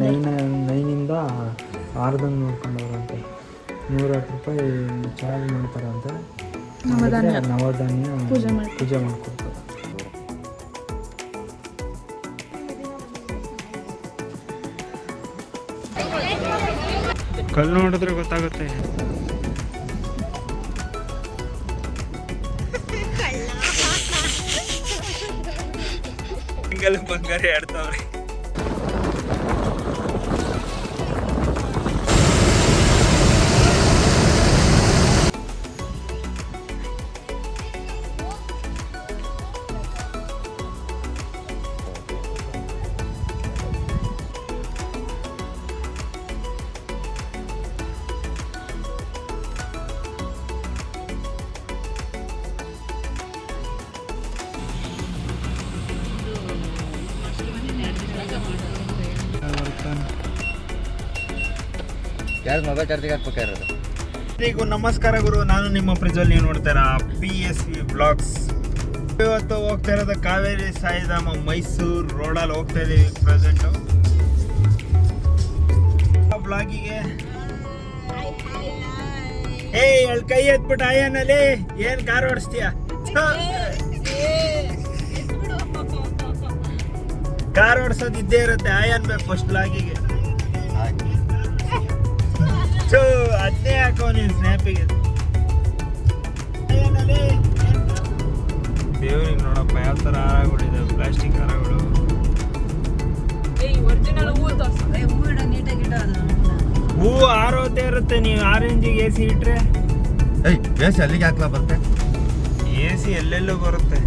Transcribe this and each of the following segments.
Nine ನೈನಿಂದ ಆರ್ದಂಗೆ ನೋಡ್ಕೊಂಡವ್ರಂತೆ. ನೂರ ಹತ್ತು ರೂಪಾಯಿ ಚಾರ್ಜ್ ಮಾಡ್ತಾರಂತ. ನವಧಾನ್ಯ. ಪೂಜೆ ಮಾಡಿ ಪೂಜೆ ಮಾಡ್ಕೊಡ್ತಾರೆ. ಕಲ್ಲು ನೋಡಿದ್ರೆ ಗೊತ್ತಾಗುತ್ತೆ. ಹಿಂಗಲ್ಲ ಬಂಗಾರ ಆಡ್ತಾವ್ರೆ ಮೊಬೈಲ್ ಚಾರ್ಜಿಗೆ ಹಾಕ್ಬೇಕಾಗಿರೋದು ನಮಸ್ಕಾರ ಗುರು. ನಾನು ನಿಮ್ಮ ಪ್ರಜ್ವಲ್ ನೀವು ನೋಡ್ತಾರ ಪಿ ಎಸ್ ವಿ ಬ್ಲಾಗ್ಸ್ ಇವತ್ತು ಹೋಗ್ತಾ ಇರೋದು ಕಾವೇರಿ ಸಾಯಿಧಾಮ ಮೈಸೂರು ರೋಡಲ್ಲಿ ಹೋಗ್ತಾ ಇದ್ದೀವಿ ಪ್ರೆಸೆಂಟು ಬ್ಲಾಗಿಗೆ ಏ ಎಳ್ ಕೈ ಎತ್ಬಿಟ್ಟು ಆಯನಲ್ಲಿ. ಏನ್ ಕಾರ್ ಓಡಿಸ್ತೀಯ? ಕಾರ್ ಓಡಿಸೋದು ಇದ್ದೇ ಇರುತ್ತೆ. ಆಯನ್ ಬೇಕು ಫಸ್ಟ್ ಬ್ಲಾಗಿಗೆ ಸೊ ಅದೇ ಹಾಕೋ ನೀನು ಸ್ನ್ಯಾಪಿಗೆ ದೇವ್ರಿಗೆ ನೋಡಪ್ಪ ಯಾವ ಥರ ಹಾರಗಳಿದೆ ಪ್ಲಾಸ್ಟಿಕ್ ಹಾರಗಳು. ಹೂ ಆರೋದೇ ಇರುತ್ತೆ ನೀವು ಆರೆಂಜಿಗೆ ಎ ಸಿ ಇಟ್ರೆ. ಏಯ್ ಬೇಸಿ ಅಲ್ಲಿಗೆ ಹಾಕ್ಲಾ ಬರುತ್ತೆ? ಎ ಸಿ ಎಲ್ಲೆಲ್ಲೂ ಬರುತ್ತೆ.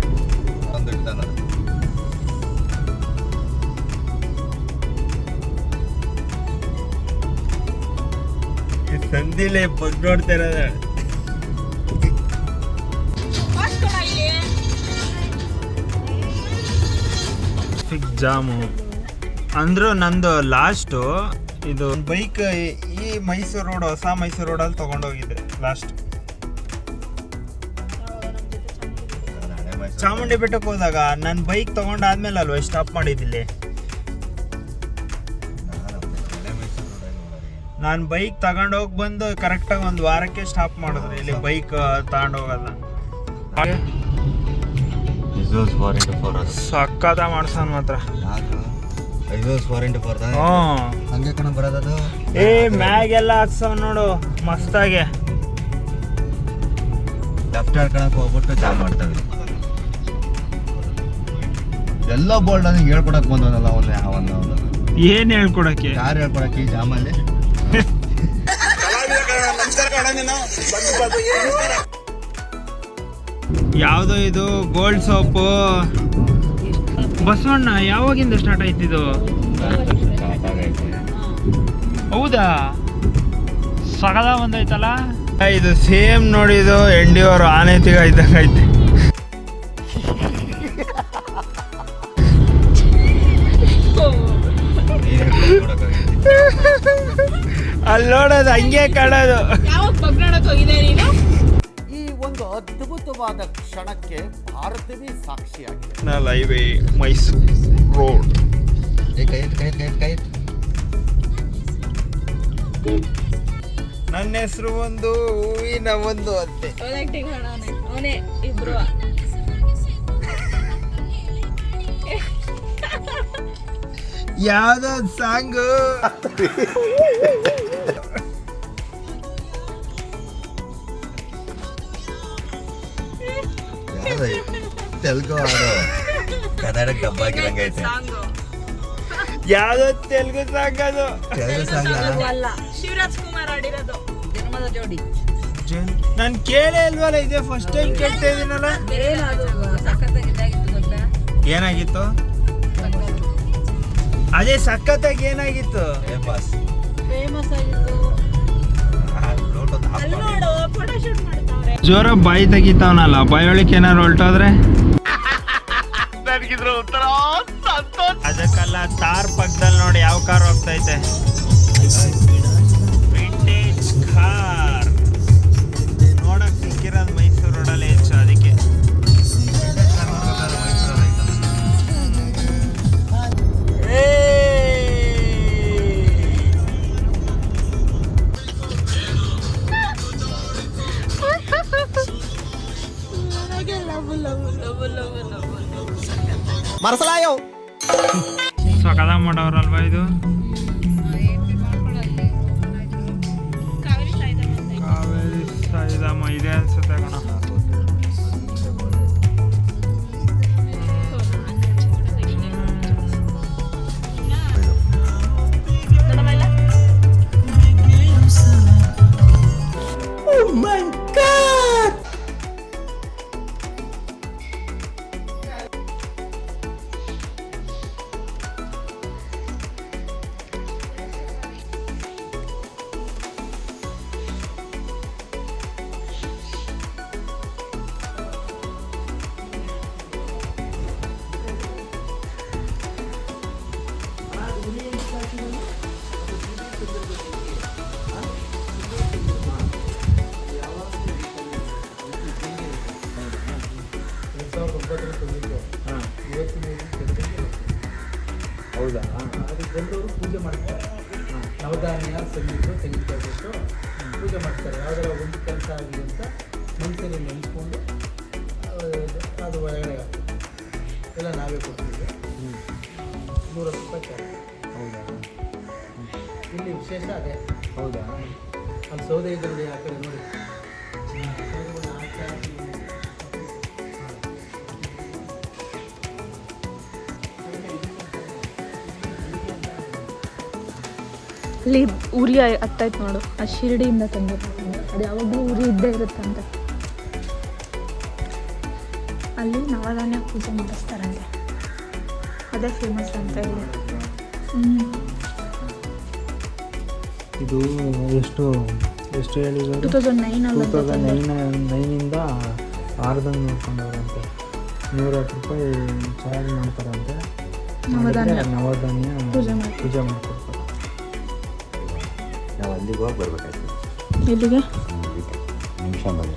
ಸಂದಿಲೆ ಬಗ್ ನೋಡ್ತಾ ಇರೋದ. ಜಾಮು. ಅಂದ್ರು ನಂದು ಲಾಸ್ಟು ಇದು ಬೈಕ್ ಈ ಮೈಸೂರು ರೋಡ್ ಹೊಸ ಮೈಸೂರು ರೋಡಲ್ಲಿ ತಗೊಂಡೋಗಿದ್ದೆ ಲಾಸ್ಟ್ ಚಾಮುಂಡಿ ಬೆಟ್ಟಕ್ಕೆ ಹೋದಾಗ ನನ್ನ ಬೈಕ್ ತಗೊಂಡಾದ್ಮೇಲೆ ಅಲ್ವಾ ಸ್ಟಾಪ್ ಮಾಡಿದ್ದಿಲ್ಲಿ ನಾನು ಬೈಕ್ ತಗೊಂಡೋಗಿ ಬಂದು ಕರೆಕ್ಟಾಗಿ ಒಂದು ವಾರಕ್ಕೆ ಸ್ಟಾಪ್ ಮಾಡಿದ್ರು ಇಲ್ಲಿ ಬೈಕ್ ತಗೊಂಡೋಗಲ್ಲ ಸಕ್ಕದ ಮಾಡ್ಸನ್ ಮಾತ್ರ. ಹಂಗೆ ಕಣ ಬರೋದದು ಏ ಮ್ಯಾಗೆಲ್ಲ ಹಾಕ್ಸವ್ ನೋಡು ಮಸ್ತಾಗೆ. ಲೆಫ್ಟ್ ಹೇಳ್ಕೊಳಕ್ ಹೋಗ್ಬಿಟ್ಟು ಜಾಮ್ ಮಾಡ್ತವೆ. ಎಲ್ಲ ಬೋಲ್ಡ್ ನನಗೆ ಹೇಳ್ಕೊಡಕ್ ಬಂದವನಲ್ಲ ಅವನು ಅವನು. ಏನ್ ಹೇಳ್ಕೊಡಕ್ಕೆ? ಯಾರು ಹೇಳ್ಕೊಡಕ್ಕೆ ಈ ಜಾಮಲ್ಲಿ ಯಾವ್ದು ಇದು ಗೋಲ್ಡ್ ಸೋಪು. ಬಸವಣ್ಣ ಯಾವಾಗಿಂದ ಸ್ಟಾರ್ಟ್ ಆಯ್ತಿದು ಹೌದಾ? ಸಗದ ಬಂದೈತಲ್ಲ ಇದು ಸೇಮ್ ನೋಡಿದು ಎಂಡಿ ಅವರು ಆನೆ ಐತೆ ಅಲ್ಲಿ ನೋಡೋದು ಹಂಗೆ ಕಾಣೋದು. ಈ ಒಂದು ಅದ್ಭುತವಾದ ಕ್ಷಣಕ್ಕೆ ಭಾರತವೇ ಸಾಕ್ಷಿಯಾಗಿದೆ. National highway Mysuru road. ನನ್ನ ಹೆಸರು ಒಂದು ಹೂವಿನ ಒಂದು ಅಂತೆ ಯಾವ್ದೋ ಸಾಂಗು? ತೆಲುಗು ಹಾಡು ಕನ್ನಡಕ್ಕೆ ಡಬ್ಬ ಹಾಕಿರಂಗೈತೆ ಯಾವ್ದೋ ತೆಲುಗು ಸಾಂಗ್ ಅದು. ತೆಲುಗು ಸಾಂಗ್ ಅಲ್ಲ. ಶಿವರಾಜ್ ಕುಮಾರ್ ಆಡಿರೋದು ಜನ್ಮದ ಜೋಡಿ. ನಾನು ಕೇಳೇ ಇಲ್ವಲ್ಲ ಇದೆ ಫಸ್ಟ್ ಟೈಮ್ ಕೇಳ್ತಾ ಇದೀನಲ್ಲ ಏನಾಗಿತ್ತು? ಅದೇ ಸಖತ್ತಾಗಿ ಏನಾಗಿತ್ತು? ಫೇಮಸ್ ಫೇಮಸ್ ಆಗಿತ್ತು ಜೋರ ಬಾಯಿ ತೆಗಿತಾವನಲ್ಲ ಬಾಯೊಳಕ್ಕೆ ಏನಾರು ಹೊಲ್ಟೋದ್ರೆ? ಅದಕ್ಕಲ್ಲ ತಾರ್ ಪಕ್ಕದಲ್ಲಿ ನೋಡಿ ಯಾವ ಕಾರ್ ಹೋಗ್ತೈತೆ. ವಿಂಟೇಜ್ ಕಾರ್ மரசலாயோ சகதா மாட்டவரா ಹೌದಾ? ಅದು ಬಂದವರು ಪೂಜೆ ಮಾಡ್ತಾರೆ. ನವಧಾನ್ಯ ಸಂಗೀತ ಕೊಟ್ಟು ಪೂಜೆ ಮಾಡ್ತಾರೆ. ಯಾವುದರ ಒಂದು ಕೆಲಸ ಆಗಲಿ ಅಂತ ಮನಸ್ಸಲ್ಲಿ ನೆನೆಸ್ಕೊಂಡು ಅದು ಒಳಗಡೆ ಎಲ್ಲ ನಾವೇ ಕೊಡ್ತೀವಿ. ನೂರತ್ತು ರೂಪಾಯಿ ಚಾರ್ಜ್. ಹೌದಾ? ಇಲ್ಲಿ ವಿಶೇಷ ಅದೇ. ಹೌದಾ? ಅಲ್ಲಿ ಸೌದೆ ಇದ್ರಲ್ಲಿ ಆ ಕಡೆ ನೋಡಿ. ಅಲ್ಲಿ ಉರಿ ಹತ್ತೈತೆ ನೋಡು. ಆ ಶಿರಡಿಯಿಂದ ತಂದು ಅದು ಯಾವಾಗಲೂ ಉರಿ ಇದ್ದೇ ಇರುತ್ತಂತೆ. ಅಲ್ಲಿ ನವಧಾನ್ಯ ಪೂಜೆ ಮಾಡಿಸ್ತಾರಂತೆ ಅದೇ ಫೇಮಸ್ ಅಂತ ಇಲ್ಲಿ ಇದು ಎಷ್ಟು ಎಷ್ಟು ಟೂ ಹೇಳಿದ್ರು thousand nine two thousand nine ನೈನಿಂದ ಆರ್ದಂಗೆ ನೋಡ್ಕೊಂಡವ್ರಂತೆ. ನೂರತ್ತು ರೂಪಾಯಿ ಚಾರ್ಜ್ ಮಾಡ್ತಾರಂತೆ. ನವಧಾನ್ಯ. ನವಧಾನ್ಯ ಪೂಜೆ ಮಾಡ್ತಾರೆ. ನಾವು ಅಲ್ಲಿಗೆ ಹೋಗಿ ಬರ್ಬೇಕಾಯ್ತು. ಎಲ್ಲಿಗೆ? ನಿಮಿಷ ಬಂದು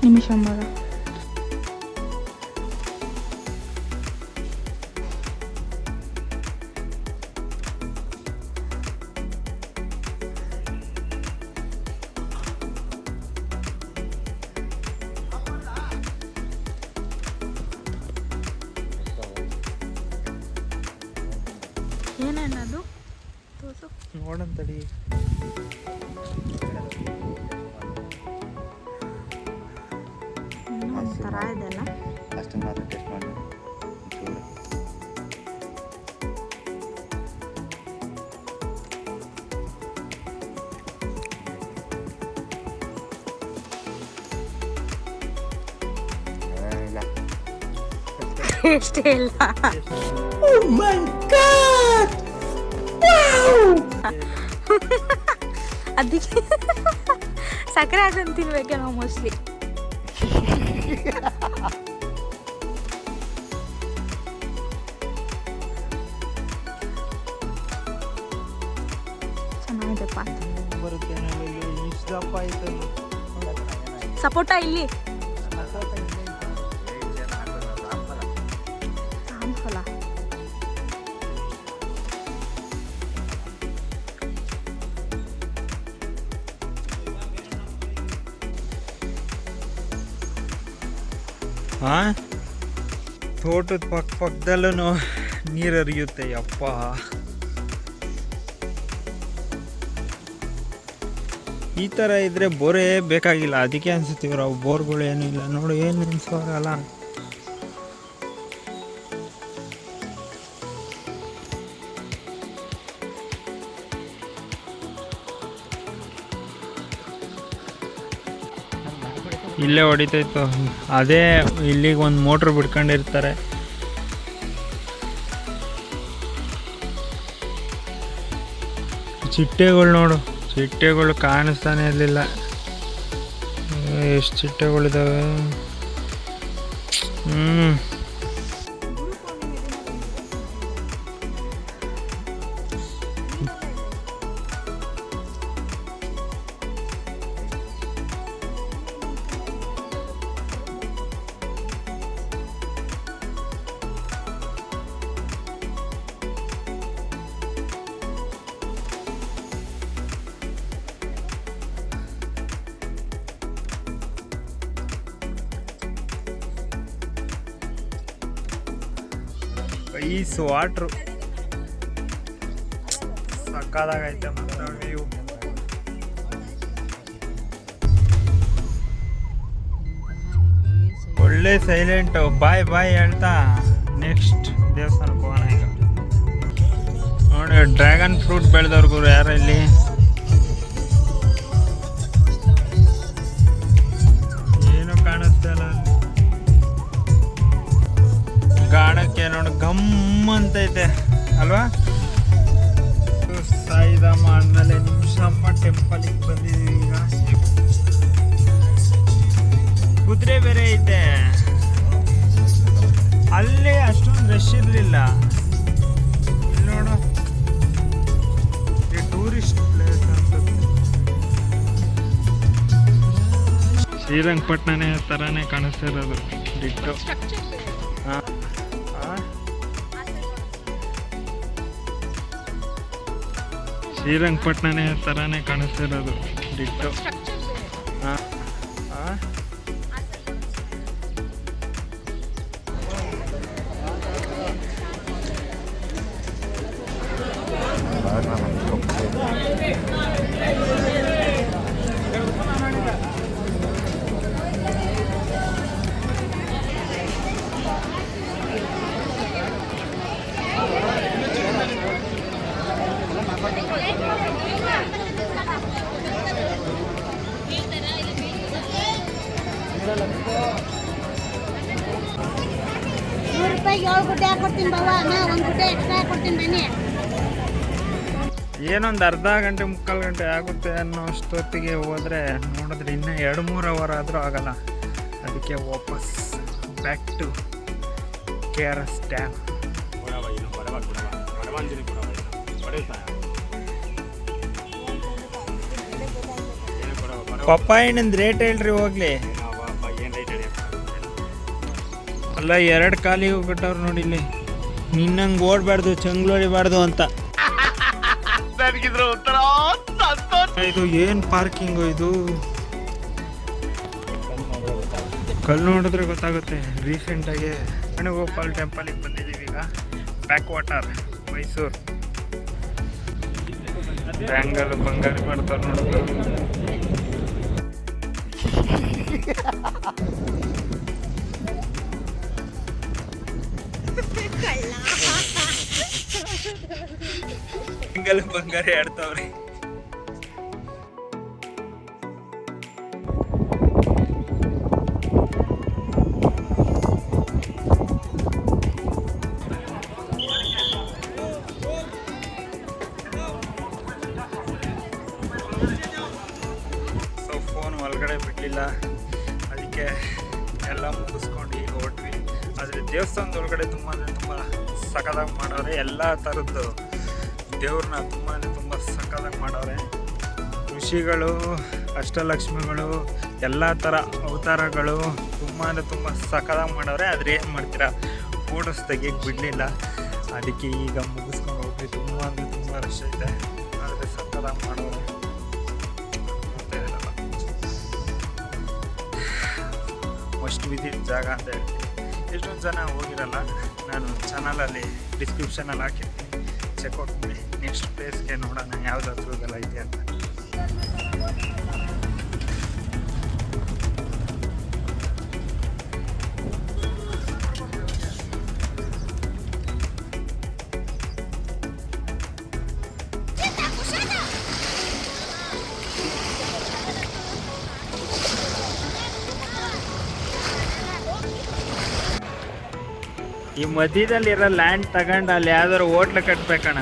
ಒಂಥರ ಇದೆಲ್ಲ ಅಷ್ಟನ್ನು ಮಾತ್ರ ಟೆಸ್ಟ್ ಮಾಡಿ. ಚೂರು ಇಲ್ಲ. ಅದಕ್ಕೆ ಸಕ್ಕರೆ ಹಾಕೊಂಡು ತಿನ್ಬೇಕೇನೋ ಮೋಸ್ಟ್ಲಿ. ಸಪೋಟ ಇಲ್ಲಿ? ಹಾ ತೋಟದ ಪಕ್ಕ ಪಕ್ಕದಲ್ಲೂ ನೀರು ಹರಿಯುತ್ತೆ ಯಪ್ಪ. ಈ ಥರ ಇದ್ರೆ ಬೋರೇ ಬೇಕಾಗಿಲ್ಲ. ಅದಕ್ಕೆ ಅನ್ಸುತ್ತೀವಿ ಅವು ಬೋರ್ಗಳು ಏನೂ ಇಲ್ಲ. ನೋಡು, ಏನು ಅನ್ಸೋರಲ್ಲ ಇಲ್ಲೇ ಹೊಡಿತೈತು. ಅದೇ ಇಲ್ಲಿಗೆ ಒಂದು ಮೋಟ್ರ್ ಬಿಡ್ಕೊಂಡಿರ್ತಾರೆ ಚಿಟ್ಟೆಗಳು ನೋಡು. ಚಿಟ್ಟೆಗಳು ಕಾಣಿಸ್ತಾನೆ ಇರಲಿಲ್ಲ. ಎಷ್ಟು ಚಿಟ್ಟೆಗಳಿದ್ದಾವೆ ಹ್ಞೂ ಐಸ್ ವಾಟ್ರು ಸಕ್ಕದಾಗೈತೆ ಮಾತ್ರ ವ್ಯೂ. ಒಳ್ಳೆ ಸೈಲೆಂಟ್. ಬಾಯ್ ಬಾಯ್ ಹೇಳ್ತಾ ನೆಕ್ಸ್ಟ್ ದೇವಸ್ಥಾನಕ್ಕೆ ಹೋಗೋಣ ಈಗ. ನೋಡಿ, ಡ್ರ್ಯಾಗನ್ ಫ್ರೂಟ್ ಬೆಳೆದವ್ರಿಗೂ ಯಾರು ಇಲ್ಲಿ? ಗಮ್ ಅಂತೈತೆ ಅಲ್ವಾ? ಸಾಯಿಧಾಮ ಆದ್ಮೇಲೆ ನಿಮಿಷಮ್ಮ ಟೆಂಪಲಿಗೆ ಬಂದಿದ್ದೀವಿ ಈಗ. ಕುದುರೆ ಬೇರೆ ಐತೆ. ಅಲ್ಲಿ ಅಷ್ಟೊಂದು ರಶ್ ಇರಲಿಲ್ಲ. ಇಲ್ಲಿ ನೋಡು. ಟೂರಿಸ್ಟ್ ಪ್ಲೇಸ್ ಅನ್ಸುತ್ತೆ ಶ್ರೀರಂಗಪಟ್ಟಣನೇ ಥರನೇ ಕಾಣಿಸ್ತಿರೋದು ಡಿಟ್ಟು ಹಾಂ. ಶ್ರೀರಂಗಪಟ್ಟಣನೇ ಥರನೇ ಕಾಣಿಸ್ತಿರೋದು. ಡಿಟ್ಟು ಹಾಂ ಹಾಂ. ಹಾಕೊಡ್ತೀನಿ ಬಾವ ಒಂದು ಗುಡ್ಡೆ ಎಕ್ಸ್ಟ್ರಾ ಕೊಡ್ತೀನಿ ಬನ್ನಿ. ಏನೊಂದು ಅರ್ಧ ಗಂಟೆ, ಮುಕ್ಕಾಲು ಗಂಟೆ ಆಗುತ್ತೆ ಅನ್ನೋ ಅಷ್ಟೊತ್ತಿಗೆ ಹೋದರೆ ನೋಡಿದ್ರೆ ಇನ್ನೂ ಎರಡು, ಮೂರು ಅವರ್ ಆದರೂ ಆಗಲ್ಲ. ಅದಕ್ಕೆ ವಾಪಸ್ back to K R S dam ಪಪ್ಪಾಯಿನಂದು rate ಹೇಳ್ರಿ ಹೋಗ್ಲಿ. ಅಲ್ಲ, ಎರಡು ಕಾಲಿಗೆ ಹೋಗ್ಬಿಟ್ಟವ್ರು ನೋಡಿ ಇಲ್ಲಿ ನಿನ್ನಂಗೆ ಓಡಬಾರ್ದು ಚಂಗ್ಲು ಹೊಡಿಬಾರ್ದು ಅಂತ. ಇದು ಏನ್ ಪಾರ್ಕಿಂಗ್ ಇದು? ಕಲ್ಲು ನೋಡಿದ್ರೆ ಗೊತ್ತಾಗುತ್ತೆ. ರೀಸೆಂಟ್ ಆಗಿ ವೇಣುಗೋಪಾಲ್ ಟೆಂಪಲ್ಗೆ ಬಂದಿದ್ದೀವಿ ಈಗ. ಬ್ಯಾಕ್ ವಾಟರ್ ಮೈಸೂರು ಬ್ಯಾಂಗಲ್ ಬಂಗಾರಿ ಮಾಡ್ತಾರೆ ನೋಡಿದ್ರು ಬ್ಯಾಂಗಲ್ ಬಂಗಾರಿ ಆಡ್ತಾವ್ರಿ ಆದರೆ ದೇವಸ್ಥಾನದ ಒಳಗಡೆ ತುಂಬ ಅಂದರೆ ತುಂಬ ಸಖತ್ತಾಗಿ ಮಾಡವ್ರೆ ಎಲ್ಲ ಥರದ್ದು ದೇವ್ರನ್ನ ತುಂಬ ಅಂದರೆ ತುಂಬ ಸಖತ್ತಾಗಿ ಮಾಡವ್ರೆ ಋಷಿಗಳು, ಅಷ್ಟಲಕ್ಷ್ಮಿಗಳು, ಎಲ್ಲ ಥರ ಅವತಾರಗಳು ತುಂಬ ಅಂದರೆ ತುಂಬ ಸಖತ್ತಾಗಿ ಮಾಡವ್ರೆ ಆದರೆ ಏನು ಮಾಡ್ತೀರಾ? ಫೋಟೋಸ್ ತೆಗಿಯಕ್ಕೆ ಬಿಡಲಿಲ್ಲ. ಅದಕ್ಕೆ ಈಗ ಮುಗಿಸ್ಕೊಂಡು ಹೋಗ್ರಿ ತುಂಬ ಅಂದರೆ ತುಂಬ ರಶ್ ಐತೆ. ಆದರೆ ಸಖತ್ತಾಗಿ ಮಾಡೋರೆ. ಮಸ್ಟ್ ವಿಸಿಟ್ ಜಾಗ ಅಂತ ಹೇಳ್ತೀನಿ. ಎಷ್ಟೊಂದು ಜನ ಹೋಗಿರಲ್ಲ, ನಾನು ಚಾನಲಲ್ಲಿ ಡಿಸ್ಕ್ರಿಪ್ಷನಲ್ಲಿ ಹಾಕಿರ್ತೀನಿ. ಚೆಕ್ಔಟ್ ಮಾಡಿ. ನೆಕ್ಸ್ಟ್ ಪ್ಲೇಸ್ಗೆ ನೋಡೋಣ ಯಾವ್ದು ಹತ್ರದಲ್ಲ ಇದೆ ಅಂತ. ಈ ಮಧ್ಯದಲ್ಲಿರೋ ಲ್ಯಾಂಡ್ ತಗೊಂಡು ಅಲ್ಲಿ ಯಾವ್ದಾದ್ರು ಹೋಟ್ಲ್ ಕಟ್ಬೇಕಣ್ಣ.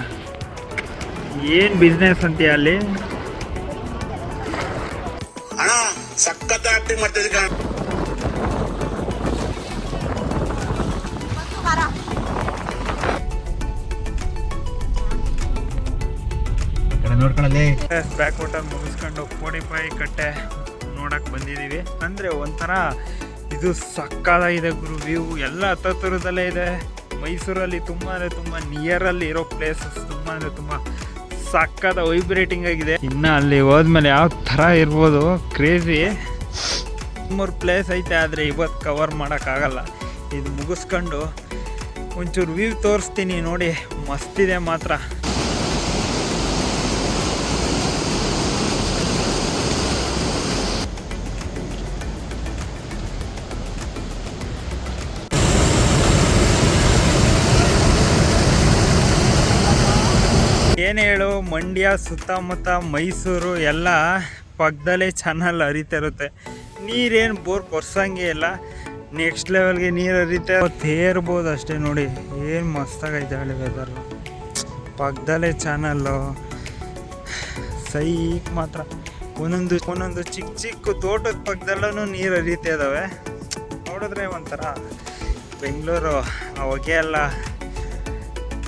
ಏನು ಬಿಸ್ನೆಸ್ ಅಂತೀಯ ಅಲ್ಲಿ? ಅಣ್ಣ ಸಖತ್ ಆಕ್ಟಿಂಗ್ ಮಾಡ್ತಿದ್ದೆ ಕಣ ನೋಡ್ಕೊಳ್ಳಲ್ಲಿ ಬ್ಯಾಕ್ ವಾಟರ್ ಮುಗಿಸ್ಕೊಂಡು ಕೋಡಿಪಾಯಿ ಕಟ್ಟೆ ನೋಡಕ್ ಬಂದಿದ್ದೀವಿ ಅಂದ್ರೆ ಒಂಥರ ಇದು ಸಕ್ಕದಾಗಿದೆ ಗುರು ವ್ಯೂ. ಎಲ್ಲ ಹತ್ತಿರದಲ್ಲೇ ಇದೆ. ಮೈಸೂರಲ್ಲಿ ತುಂಬ ಅಂದರೆ ತುಂಬ ನಿಯರಲ್ಲಿ ಇರೋ ಪ್ಲೇಸಸ್ ತುಂಬ ಅಂದರೆ ತುಂಬ ಸಕ್ಕದ ವೈಬ್ರೇಟಿಂಗ್ ಆಗಿದೆ. ಇನ್ನು ಅಲ್ಲಿ ಹೋದ್ಮೇಲೆ ಯಾವ ಥರ ಇರ್ಬೋದು ಕ್ರೇಜಿ ಮೂರು ಪ್ಲೇಸ್ ಐತೆ, ಆದರೆ ಇವತ್ತು ಕವರ್ ಮಾಡೋಕ್ಕಾಗಲ್ಲ. ಇದು ಮುಗಿಸ್ಕೊಂಡು ಒಂಚೂರು ವ್ಯೂ ತೋರಿಸ್ತೀನಿ ನೋಡಿ. ಮಸ್ತಿದೆ ಮಾತ್ರ. ಏನು ಹೇಳು, ಮಂಡ್ಯ, ಸುತ್ತಮುತ್ತ ಮೈಸೂರು ಎಲ್ಲ ಪಕ್ಕದಲ್ಲೇ ಚಾನಲ್ ಹರಿತಿರುತ್ತೆ ನೀರೇನು ಬೋರ್ ಕೊರ್ಸಂಗೆ ಇಲ್ಲ. ನೆಕ್ಸ್ಟ್ ಲೆವೆಲ್ಗೆ ನೀರು ಹರಿತೆ ತೇರ್ಬೋದು ಅಷ್ಟೇ ನೋಡಿ. ಏನು ಮಸ್ತಾಗೈತೆ ಹಳೆ ವೆದರ್ ಪಕ್ಕದಲ್ಲೇ ಚಾನಲ್ಲು ಸೈಕ್ ಮಾತ್ರ. ಒಂದೊಂದು ಒಂದೊಂದು ಚಿಕ್ಕ ಚಿಕ್ಕ ತೋಟದ ಪಕ್ಕದಲ್ಲೂ ನೀರು ಹರಿತಾ ಇದ್ದಾವೆ ನೋಡಿದ್ರೆ ಒಂಥರ ಬೆಂಗಳೂರು ಆ ಹೊಗೆ ಎಲ್ಲ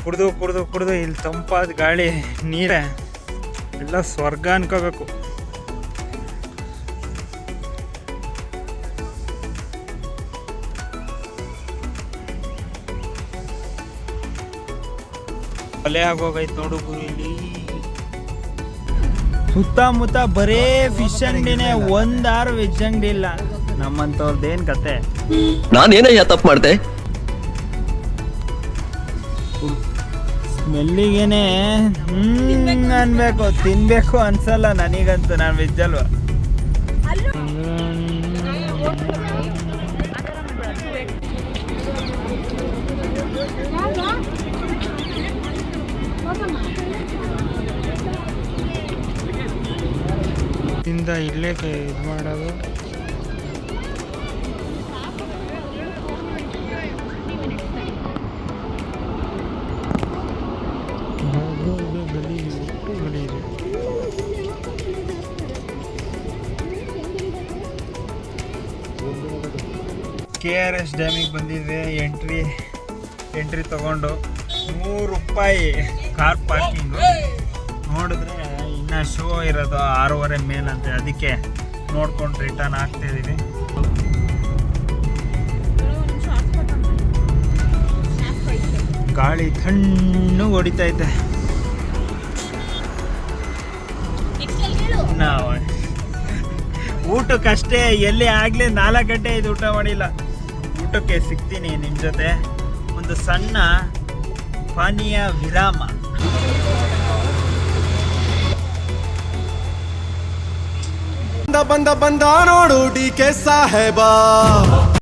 ಕುಡ್ದು, ಕುಡಿದು ಕುಡಿದು ಇಲ್ಲಿ ತಂಪಾದ ಗಾಳಿ, ನೀರೇ. ಎಲ್ಲ ಸ್ವರ್ಗ ಅನ್ಕೋಬೇಕು. ಕೊಲೆ ಆಗೋಗೈತೆ ನೋಡು ಇಲ್ಲಿ ಸುತ್ತಮುತ್ತ ಬರೇ ಫಿಶ್ ಅಂಗಡಿನೇ ಒಂದಾರು ವೆಜ್ ಅಂಗಡಿ ಇಲ್ಲ. ನಮ್ಮಂಥವ್ರದ್ದೇನು ಕತೆ ನಾನೇನಯ್ಯ ತಪ್ಪು ಮಾಡ್ದೆ? ಸ್ಮೆಲ್ಲಿಗೇನೆ ಹ್ಮ್ ಅನ್ಬೇಕು ತಿನ್ಬೇಕು ಅನ್ಸಲ್ಲ ನನಗಂತೂ ನಾನು ವೆಜ್ ಅಲ್ವಾ? ಇಲ್ಲೇ ಇದು ಮಾಡೋದು. ಕೆ ಆರ್ ಎಸ್ ಡ್ಯಾಮಿಗೆ ಬಂದಿದ್ದೆ ಎಂಟ್ರಿ ಎಂಟ್ರಿ ತಗೊಂಡು ನೂರು ರೂಪಾಯಿ ಕಾರ್ ಪಾರ್ಕಿಂಗು ನೋಡಿದ್ರೆ ಇನ್ನು ಶೋ ಇರೋದು ಆರೂವರೆ ಮೇಲಂತೆ ಅದಕ್ಕೆ ನೋಡ್ಕೊಂಡು ರಿಟರ್ನ್ ಆಗ್ತಿದ್ದೀವಿ ಗಾಳಿ ತಣ್ಣು ಹೊಡಿತೈತೆ ನಾವು ಊಟಕ್ಕಷ್ಟೇ ಎಲ್ಲಿ ಆಗಲಿ ನಾಲ್ಕು ಗಂಟೆ ಇದು ಊಟ ಮಾಡಿಲ್ಲ. ಊಟಕ್ಕೆ ಸಿಗ್ತೀನಿ ನಿಮ್ಮ ಜೊತೆ. ಒಂದು ಸಣ್ಣ ಪಾನೀಯ ವಿರಾಮ. ಬಂದ ಬಂದ ಬಂದ ನೋಡು ಡಿ ಕೆ ಸಾಹೇಬ.